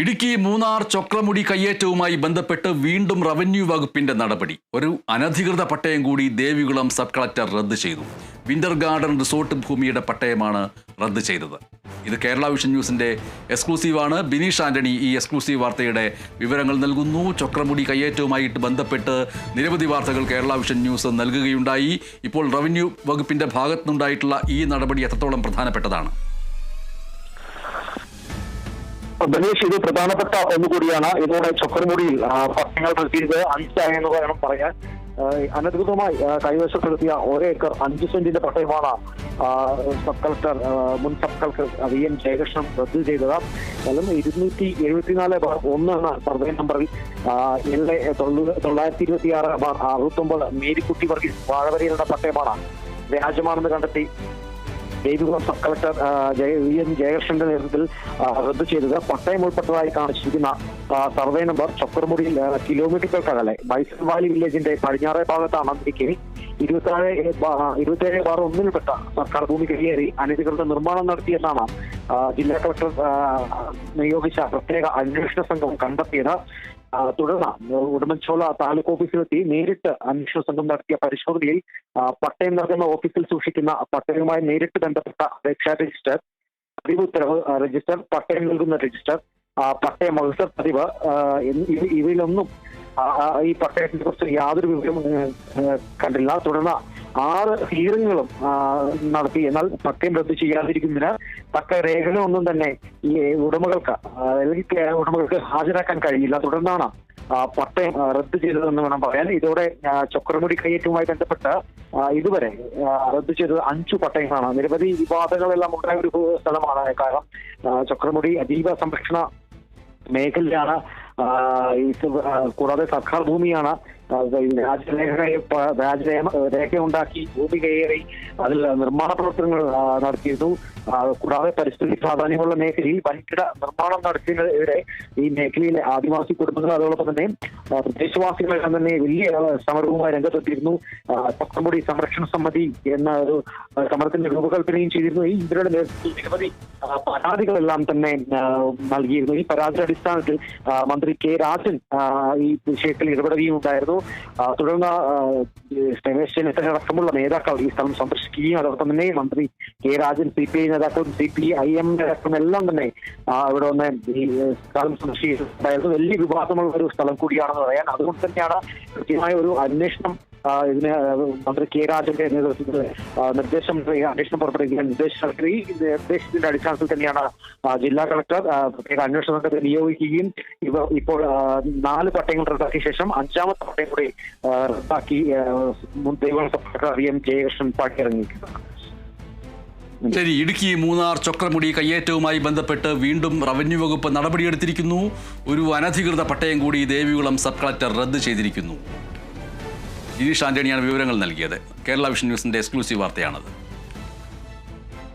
ഇടുക്കി മൂന്നാർ ചൊക്രമുടി കയ്യേറ്റവുമായി ബന്ധപ്പെട്ട് വീണ്ടും റവന്യൂ വകുപ്പിന്റെ നടപടി. ഒരു അനധികൃത പട്ടയം കൂടി ദേവികുളം സബ് കളക്ടർ റദ്ദ് ചെയ്തു. വിന്റർ ഗാർഡൻ റിസോർട്ട് ഭൂമിയുടെ പട്ടയമാണ് റദ്ദ് ചെയ്തത്. ഇത് കേരള വിഷൻ ന്യൂസിന്റെ എക്സ്ക്ലൂസീവാണ്. ബിനീഷ് ആന്റണി ഈ എക്സ്ക്ലൂസീവ് വാർത്തയുടെ വിവരങ്ങൾ നൽകുന്നു. ചൊക്രമുടി കയ്യേറ്റവുമായിട്ട് ബന്ധപ്പെട്ട് നിരവധി വാർത്തകൾ കേരള വിഷൻ ന്യൂസ് നൽകുകയുണ്ടായി. ഇപ്പോൾ റവന്യൂ വകുപ്പിന്റെ ഭാഗത്തുനിന്നുണ്ടായിട്ടുള്ള ഈ നടപടി എത്രത്തോളം പ്രധാനപ്പെട്ടതാണ്? ബനീഷ് ഇത് പ്രധാനപ്പെട്ട ഒന്നുകൂടിയാണ് ഇതോടെ ചൊക്കരമുടിയിൽ പട്ടങ്ങൾ പ്രത്യേകിച്ച് അഞ്ചായി എന്ന് വേണം പറയാൻ. അനധികൃതമായി കൈവശപ്പെടുത്തിയ ഒരേ ഏക്കർ അഞ്ച് സെന്റിന്റെ പട്ടയമാണ് സബ് കളക്ടർ മുൻ sub collector V N Jayakrishnan റദ്ദു ചെയ്തത്. എന്നാലും ഇരുന്നൂറ്റി എഴുപത്തിനാല് ബാർ ഒന്ന് എന്ന സർവേ നമ്പറിൽ ആ, എൽ എ തൊള്ളു- തൊള്ളായിരത്തി ഇരുപത്തി ആറ് ബാർ അറുപത്തൊമ്പത് മേരിക്കുട്ടി വർഗീസ് വാഴവരിയുടെ പട്ടയമാണ് വ്യാജമാണെന്ന് കണ്ടെത്തി. Devikulam sub collector V N ജയകൃഷ്ണന്റെ നേതൃത്വത്തിൽ റദ്ദു ചെയ്തത് പട്ടയം ഉൾപ്പെട്ടതായി കാണിച്ചിരിക്കുന്ന സർവേ നമ്പർ ചക്രമുടിയിൽ ആ, കിലോമീറ്ററുകൾക്കകലെ ബൈസൺ വാലി വില്ലേജിന്റെ പടിഞ്ഞാറേ ഭാഗത്താണ് ഇരിക്കെ ഇരുപത്തിയാറ് ഇരുപത്തേഴ് ബാർ ഒന്നിൽപ്പെട്ട സർക്കാർ ഭൂമി കയ്യേറി അനധികൃത നിർമ്മാണം നടത്തിയെന്നാണ് ജില്ലാ കളക്ടർ നിയോഗിച്ച പ്രത്യേക അന്വേഷണ സംഘം കണ്ടെത്തിയത്. തുടർന്ന് ഉടുമ്പൻചോല താലൂക്ക് ഓഫീസിലെത്തി നേരിട്ട് അന്വേഷണ സംഘം നടത്തിയ പരിശോധനയിൽ പട്ടയം നൽകുന്ന ഓഫീസിൽ സൂക്ഷിക്കുന്ന പട്ടയവുമായി നേരിട്ട് ബന്ധപ്പെട്ട അപേക്ഷാ രജിസ്റ്റർ പതിവ് ഉത്തരവ് രജിസ്റ്റർ പട്ടയം നൽകുന്ന രജിസ്റ്റർ പട്ടയ മത്സർ പതിവ് ഇവയിലൊന്നും ഈ പട്ടയത്തിനെ കുറിച്ച് യാതൊരു വിവരവും കണ്ടില്ല. തുടർന്ന് ആറ് ഹിയറിങ്ങുകളും നടത്തി. എന്നാൽ പക്കയും റദ്ദ് ചെയ്യാതിരിക്കുന്നതിന് തക്ക രേഖകളൊന്നും തന്നെ ഈ ഉടമകൾക്ക് അല്ലെങ്കിൽ ഉടമകൾക്ക് ഹാജരാക്കാൻ കഴിയില്ല. തുടർന്നാണ് പട്ടയം റദ്ദ് ചെയ്തതെന്ന് വേണം പറയാൻ. ഇതോടെ ചക്രമുടി കയ്യേറ്റവുമായി ബന്ധപ്പെട്ട് ഇതുവരെ റദ്ദ് ചെയ്തത് അഞ്ചു പട്ടയങ്ങളാണ്. നിരവധി വിവാദങ്ങളെല്ലാം ഉണ്ടായ ഒരു സ്ഥലമാണ്. കാരണം ചൊക്രമുടി അതീവ സംരക്ഷണ മേഖലയാണ്. സ- കൂടാതെ സർക്കാർ ഭൂമിയാണ്. രാജരേഖയെ ഈ രാജരേഖ പ- രാജരേഖ രേഖ ഉണ്ടാക്കി ഭൂമി കയറി അതിൽ നിർമ്മാണ പ്രവർത്തനങ്ങൾ നടത്തിയിരുന്നു. കൂടാതെ പരിസ്ഥിതി പ്രാധാന്യമുള്ള മേഖലയിൽ വൻകിട നിർമ്മാണം നടത്തിയതിനെതിരെ ഈ മേഖലയിലെ ആദിവാസി കുടുംബങ്ങൾ അതോടൊപ്പം തന്നെ പ്രദേശവാസികളെല്ലാം തന്നെ വലിയ സമരവുമായി രംഗത്തെത്തിയിരുന്നു. പത്തമ്പൊടി സംരക്ഷണ സമിതി എന്ന ഒരു സമരത്തിന്റെ രൂപകൽപ്പനയും ചെയ്തിരുന്നു. ഈ ഇവരുടെ നേതൃത്വത്തിൽ നിരവധി പരാതികളെല്ലാം തന്നെ നൽകിയിരുന്നു. ഈ പരാതിയുടെ അടിസ്ഥാനത്തിൽ ആ, മന്ത്രി കെ രാജൻ ഈ വിഷയത്തിൽ ഇടപെടുകയും ഉണ്ടായിരുന്നു. തുടർന്ന് രമേശ് ചെന്നിത്തല അടക്കമുള്ള നേതാക്കൾ ഈ സ്ഥലം സന്ദർശിക്കുകയും അതോടൊപ്പം തന്നെ മന്ത്രി K Rajan C P I നേതാക്കളും സി പി ഐ എം നേതാക്കളും എല്ലാം തന്നെ ഇവിടെ വന്ന് ഈ സ്ഥലം സന്ദർശിച്ചിട്ടുണ്ടായിരുന്നു വലിയ വിവാദമുള്ള ഒരു സ്ഥലം കൂടിയാണെന്ന് പറയാൻ അതുകൊണ്ട് തന്നെയാണ് കൃത്യമായ ഒരു അന്വേഷണം ഇതിന് മന്ത്രി കെ രാജന്റെ നേതൃത്വത്തിൽ നിർദ്ദേശം അന്വേഷണം പുറപ്പെടുവിക്കാൻ നിർദ്ദേശം നൽകി ഈ നിർദ്ദേശത്തിന്റെ അടിസ്ഥാനത്തിൽ തന്നെയാണ് ജില്ലാ കളക്ടർ പ്രത്യേക അന്വേഷണ സംഘത്തെ നിയോഗിക്കുകയും ഇവ ഇപ്പോൾ നാല് പട്ടയങ്ങൾ റദ്ദാക്കിയ ശേഷം അഞ്ചാമത്തെ പട്ടയം കൂടി റദ്ദാക്കി മുൻ ദേവസ്വം സെക്രട്ടറി എം ജയകൃഷ്ണൻ പാട്ടിയിറങ്ങിയിരിക്കുന്നത് ശരി ഇടുക്കി മൂന്നാർ ചൊക്രമുടി കയ്യേറ്റവുമായി ബന്ധപ്പെട്ട് വീണ്ടും റവന്യൂ വകുപ്പ് നടപടിയെടുത്തിരിക്കുന്നു. ഒരു അനധികൃത പട്ടയം കൂടി ദേവികുളം സബ് കളക്ടർ റദ്ദ് ചെയ്തിരിക്കുന്നു. ഗിരീഷ് ആന്റണിയാണ് വിവരങ്ങൾ നൽകിയത്. കേരള വിഷൻ ന്യൂസിന്റെ എക്സ്ക്ലൂസീവ് വാർത്തയാണത്.